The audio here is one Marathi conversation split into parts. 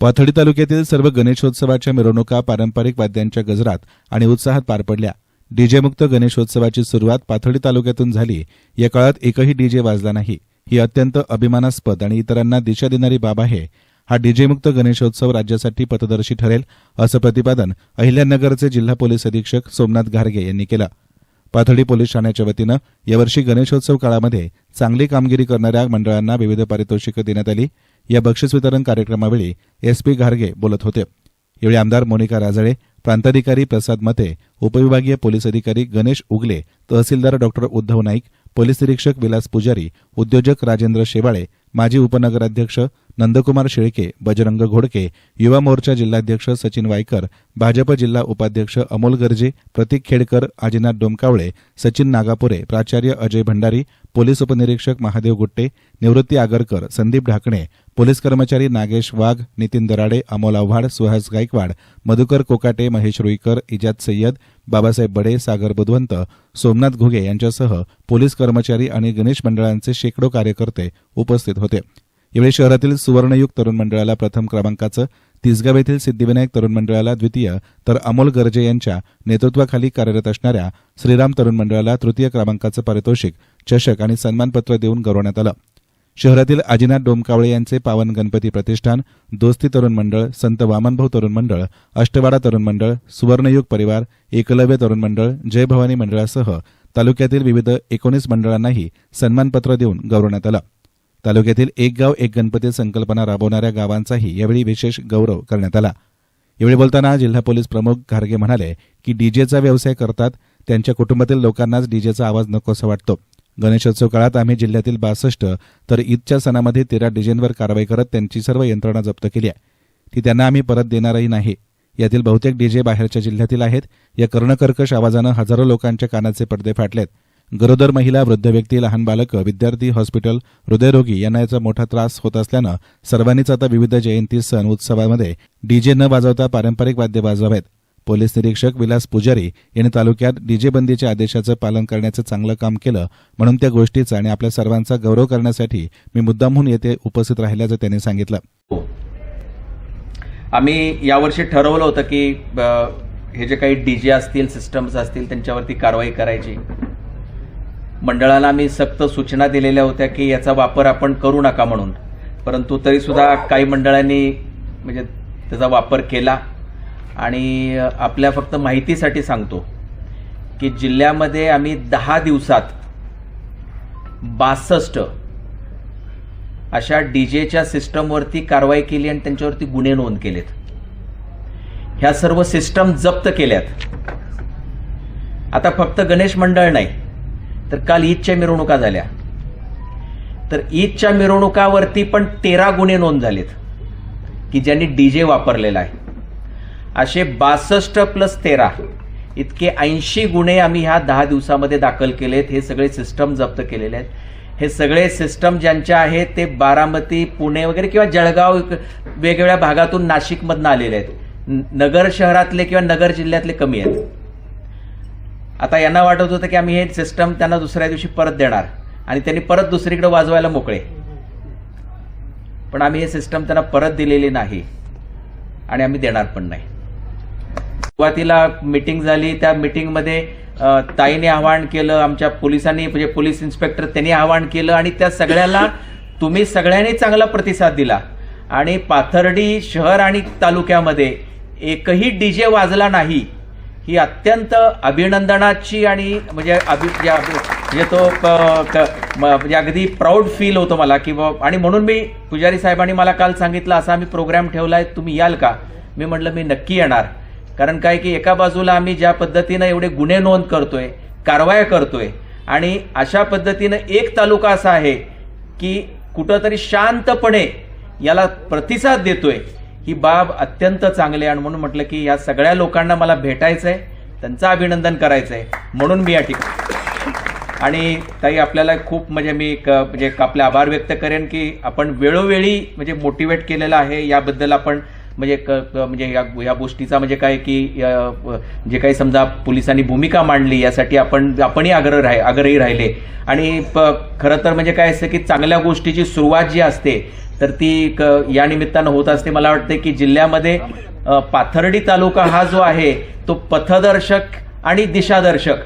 पाथर्डी तालुक्यातील सर्व गणेशोत्सवाच्या मिरवणुका पारंपरिक वाद्यांच्या गजरात आणि उत्साहात पार पडल्या. डीजेमुक्त गणेशोत्सवाची सुरुवात पाथर्डी तालुक्यातून झाली. या काळात एकही डीजे वाजला नाही. ही अत्यंत अभिमानास्पद आणि इतरांना दिशा देणारी बाब आहे. हा डीजेमुक्त गणेशोत्सव राज्यासाठी पथदर्शी ठरेल असं प्रतिपादन अहिल्यानगरचे जिल्हा पोलीस अधीक्षक सोमनाथ घारगे यांनी केलं. पाथडी पोलीस ठाण्याच्या वतीनं यावर्षी गणेशोत्सव काळामध्ये चांगली कामगिरी करणाऱ्या मंडळांना विविध पारितोषिकं देण्यात आली. या बक्षीस वितरण कार्यक्रमावेळी एस पी घारगे बोलत होते. यावेळी आमदार मोनिका राजळे प्रांताधिकारी प्रसाद मते उपविभागीय पोलीस अधिकारी गणेश उगले तहसीलदार डॉक्टर उद्धव नाईक पोलीस निरीक्षक विलास पुजारी उद्योजक राजेंद्र शेवाळे माजी उपनगराध्यक्ष नंदकुमार शेळके बजरंग घोडके युवा मोर्चा जिल्हाध्यक्ष सचिन वायकर भाजप जिल्हा उपाध्यक्ष अमोल गर्जे प्रतीक खेडकर आजीनाथ डोमकावळे सचिन नागापुरे प्राचार्य अजय भंडारी पोलीस उपनिरीक्षक महादेव गुट्टे निवृत्ती आगरकर संदीप ढाकणे पोलीस कर्मचारी नागेश वाघ नितीन दराडे अमोल आव्हाड सुहास गायकवाड मधुकर कोकाटे महेश रुईकर इजाद सय्यद बाबासाहेब बडे सागर बुधवंत सोमनाथ घुगे यांच्यासह पोलीस कर्मचारी आणि गणेश मंडळांचे शेकडो कार्यकर्ते उपस्थित होते. यावेळी शहरातील सुवर्णयुग तरुण मंडळाला प्रथम क्रमांकाचं तिसगाव येथील सिद्धिविनायक तरुण मंडळाला द्वितीय तर अमोल गर्जे यांच्या नेतृत्वाखाली कार्यरत असणाऱ्या श्रीराम तरुण मंडळाला तृतीय क्रमांकाचं पारितोषिक चषक आणि सन्मानपत्र देऊन गौरवण्यात आलं. शहरातील आजीनाथ डोमकावळे यांचे पावन गणपती प्रतिष्ठान दोस्ती तरुण मंडळ संत वामनभाऊ तरुण मंडळ अष्टवाडा तरुण मंडळ सुवर्णयुग परिवार एकलव्य तरुण मंडळ जय भवानी मंडळासह तालुक्यातील विविध एकोणीस मंडळांनाही सन्मानपत्र देऊन गौरवण्यात आलं. तालुक्यातील एक गाव एक गणपती संकल्पना राबवणाऱ्या गावांचाही यावेळी विशेष गौरव करण्यात आला. यावेळी बोलताना जिल्हा पोलीस प्रमुख घारगे म्हणाले की डीजेचा व्यवसाय करतात त्यांच्या कुटुंबातील लोकांनाच डीजेचा आवाज नकोसा वाटतो. गणेशोत्सव काळात आम्ही जिल्ह्यातील बासष्ट तर ईदच्या सणामध्ये तेरा डीजेंवर कारवाई करत त्यांची सर्व यंत्रणा जप्त केली आहे. ती त्यांना आम्ही परत देणारही नाही. यातील बहुतेक डीजे बाहेरच्या जिल्ह्यातील आहेत. या कर्णकर्कश आवाजानं हजारो लोकांच्या कानाचे पडदे फाटलेत. गरोदर महिला वृद्ध व्यक्ती लहान बालकं विद्यार्थी हॉस्पिटल हृदयरोगी यांना याचा मोठा त्रास होत असल्यानं सर्वांनीच आता विविध जयंती सण उत्सवामध्ये डीजे न वाजवता पारंपरिक वाद्य वाजवावेत. पोलीस निरीक्षक विलास पुजारी यांनी तालुक्यात डीजे बंदीच्या आदेशाचं पालन करण्याचं चांगलं काम केलं म्हणून त्या गोष्टीचा आणि आपल्या सर्वांचा गौरव करण्यासाठी मी मुद्दामहून येथे उपस्थित राहिल्याचं त्यांनी सांगितलं. आम्ही यावर्षी ठरवलं होतं की हे जे काही डी जे असतील सिस्टम्स असतील त्यांच्यावरती कारवाई करायची. मंडळाला आम्ही सक्त सूचना दिलेल्या होत्या की याचा वापर आपण करू नका म्हणून. परंतु तरीसुद्धा काही मंडळांनी म्हणजे त्याचा वापर केला आणि आपल्या फक्त माहितीसाठी सांगतो की जिल्ह्यामध्ये आम्ही दहा दिवसात बासष्ट अशा डीजेच्या सिस्टमवरती कारवाई केली आणि त्यांच्यावरती गुन्हे नोंद केलेत. ह्या सर्व सिस्टम जप्त केल्यात. आता फक्त गणेश मंडळ नाही तर काल ईदच्या मिरवणुका झाल्या. तर ईदच्या मिरवणुकावरती पण तेरा गुन्हे नोंद झालेत की ज्यांनी डीजे वापरलेला आहे. असे बासष्ट प्लस तेरा इतके ऐंशी गुन्हे आम्ही ह्या दहा दिवसामध्ये दाखल केलेत. हे सगळे सिस्टम जप्त केलेले आहेत. हे सगळे सिस्टम ज्यांच्या आहेत ते बारामती पुणे वगैरे किंवा जळगाव वेगवेगळ्या भागातून नाशिकमधनं आलेले आहेत. नगर शहरातले किंवा नगर जिल्ह्यातले कमी आहेत. आता यांना वाटत होतं की आम्ही हे सिस्टम त्यांना दुसऱ्या दिवशी परत देणार. आणि त्यांनी परत दुसरीकडे वाजवायला मोकळे. पण आम्ही हे सिस्टम त्यांना परत दिलेली नाही. आणि आम्ही देणार पण नाही. सुरुवातीला मिटिंग झाली. त्या मिटिंगमध्ये ताईने आवाहन केलं आमच्या पोलिसांनी म्हणजे पोलीस इन्स्पेक्टर त्यांनी आवाहन केलं आणि त्या सगळ्याला तुम्ही सगळ्यांनी चांगला प्रतिसाद दिला. आणि पाथर्डी शहर आणि तालुक्यामध्ये एकही डीजे वाजला नाही. ही अत्यंत अभिनंदनाची आणि म्हणजे अभि म्हणजे म्हणजे तो म्हणजे अगदी प्राऊड फील होतो मला की आणि म्हणून मी पुजारी साहेबांनी मला काल सांगितलं असा आम्ही प्रोग्राम ठेवलाय तुम्ही याल का? मी म्हटलं मी नक्की येणार. कारण काय की एका बाजूला आम्ही ज्या पद्धतीनं एवढे गुन्हे नोंद करतोय कारवाया करतोय आणि अशा पद्धतीनं एक तालुका असा आहे की कुठंतरी शांतपणे याला प्रतिसाद देतोय. ही बाब अत्यंत चांगली आणि म्हणून म्हटलं की या सगळ्या लोकांना मला भेटायचंय त्यांचं अभिनंदन करायचंय. म्हणून मी या ठिकाणी आणि ताई आपल्याला खूप म्हणजे मी म्हणजे आपले आभार व्यक्त करेन की आपण वेळोवेळी म्हणजे मोटिवेट केलेलं आहे. याबद्दल आपण म्हणजे क- म्हणजे या या गोष्टीचा म्हणजे काय की जे काही समजा पोलिसांनी भूमिका मांडली यासाठी आपण आपणही आग्रह राह आग्रही राहिले. आणि प- खरं तर म्हणजे काय असतं की चांगल्या गोष्टीची सुरुवात जी असते तर ती क- या निमित्तानं होत असते. मला वाटते की जिल्ह्यामध्ये पाथर्डी तालुका हा जो आहे तो पथदर्शक आणि दिशादर्शक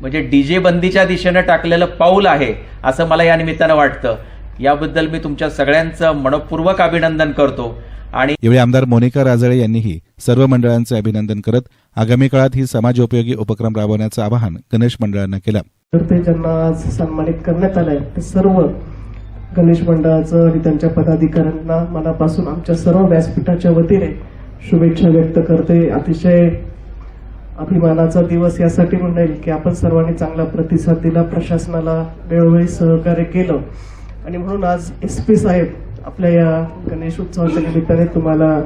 म्हणजे डीजे बंदीच्या दिशेनं टाकलेलं पाऊल आहे असं मला या निमित्तानं वाटतं. याबद्दल मी तुमच्या सगळ्यांचं मनपूर्वक अभिनंदन करतो. आणि यावेळी आमदार मोनिका राजळे यांनीही सर्व मंडळांचे अभिनंदन करत आगामी काळात ही समाजोपयोगी उपक्रम राबवण्याचं आवाहन गणेश मंडळांना केलं. तर ते ज्यांना आज सन्मानित करण्यात आलंय ते सर्व गणेश मंडळाचं आणि त्यांच्या पदाधिकाऱ्यांना मनापासून आमच्या सर्व व्यासपीठाच्या वतीने शुभेच्छा व्यक्त करते. अतिशय अभिमानाचा दिवस यासाठी म्हणेल की आपण सर्वांनी चांगला प्रतिसाद दिला प्रशासनाला वेळोवेळी सहकार्य केलं. आणि म्हणून आज एस पी साहेब आपल्या या गणेश उत्सवाच्या निमित्ताने तुम्हाला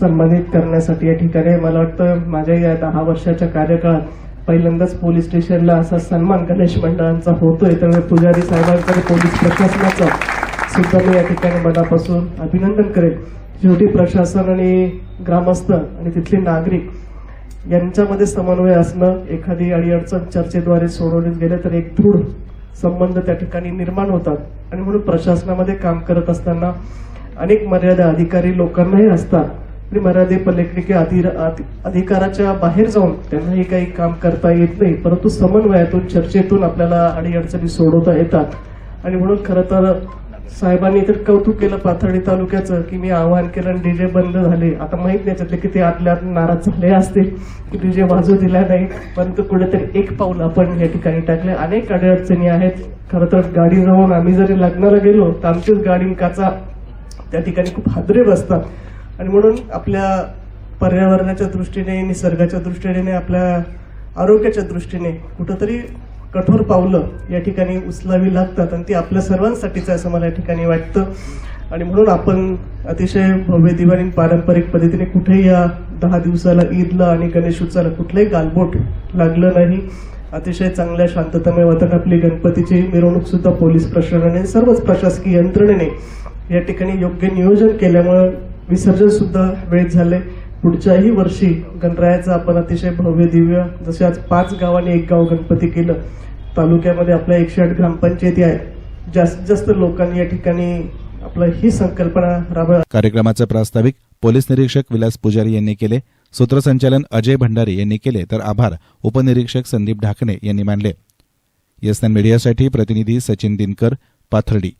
सन्मानित करण्यासाठी या ठिकाणी मला वाटतं माझ्या या दहा वर्षाच्या कार्यकाळात पहिल्यांदाच पोलीस स्टेशनला असा सन्मान गणेश मंडळांचा होतोय. त्यामुळे पुजारी साहेबांकडे पोलीस प्रशासनाचा सुद्धा मी या ठिकाणी मनापासून अभिनंदन करेल शेवटी प्रशासन आणि ग्रामस्थ आणि तिथले नागरिक यांच्यामध्ये समन्वय असणं एखादी अडीअडचण चर्चेद्वारे सोडवली गेलं तर एक दृढ संबंध त्या ठिकाणी निर्माण होतात. आणि म्हणून प्रशासनामध्ये काम करत असताना अनेक मर्यादा अधिकारी लोकांनाही असतात. मर्यादे पलीकडे अधिर- अधिकाराच्या बाहेर जाऊन त्यांनाही काही काम करता येत नाही. परंतु समन्वयातून चर्चेतून आपल्याला अडीअडचणी सोडवता येतात. आणि म्हणून खरं तर साहेबांनी तर कौतुक केलं पाथर्डी तालुक्याचं की मी आवाहन केलं आणि डीजे बंद झाले. आता माहीत नाही त्यातले किती आतल्या नाराज झाले असतील की डीजे वाजू दिला नाही. परंतु कुठेतरी एक पाऊल आपण या ठिकाणी टाकले. अनेक अडीअडचणी आहेत. खरं तर गाडी जाऊन आम्ही जरी लग्नाला गेलो तर आमचीच गाडी काचा त्या ठिकाणी खूप हादरे बसतात. आणि म्हणून आपल्या पर्यावरणाच्या दृष्टीने निसर्गाच्या दृष्टीने आपल्या आरोग्याच्या दृष्टीने कुठंतरी कठोर पावलं या ठिकाणी उचलावी लागतात आणि ती आपल्या सर्वांसाठीच आहे असं मला या ठिकाणी वाटतं. आणि म्हणून आपण अतिशय भव्य दिवाळी पारंपरिक पद्धतीने कुठेही या दहा दिवसाला ईदला आणि गणेश उत्सवाला कुठलंही गालबोट लागलं नाही. अतिशय चांगल्या शांततामय वातावरण आपली गणपतीची मिरवणूक सुद्धा पोलीस प्रशासनाने सर्वच प्रशासकीय यंत्रणेने या ठिकाणी योग्य नियोजन केल्यामुळे विसर्जन सुद्धा वेळेत झाले. पुढच्याही वर्षी गणरायाचं आपण अतिशय भव्य दिव्य जसे आज पाच गावांनी एक गाव गणपती केलं. तालुक्यामध्ये आपल्या एकशे आठ ग्रामपंचायती आहे जास्तीत जास्त लोकांनी या ठिकाणी आपलं ही संकल्पना राबवा कार्यक्रमाचे प्रास्ताविक पोलीस निरीक्षक विलास पुजारी यांनी केले. सूत्रसंचालन अजय भंडारी यांनी केले तर आभार उपनिरीक्षक संदीप ढाकणे यांनी मानले. येसन मीडियासाठी प्रतिनिधी सचिन दिनकर पाथर्डी.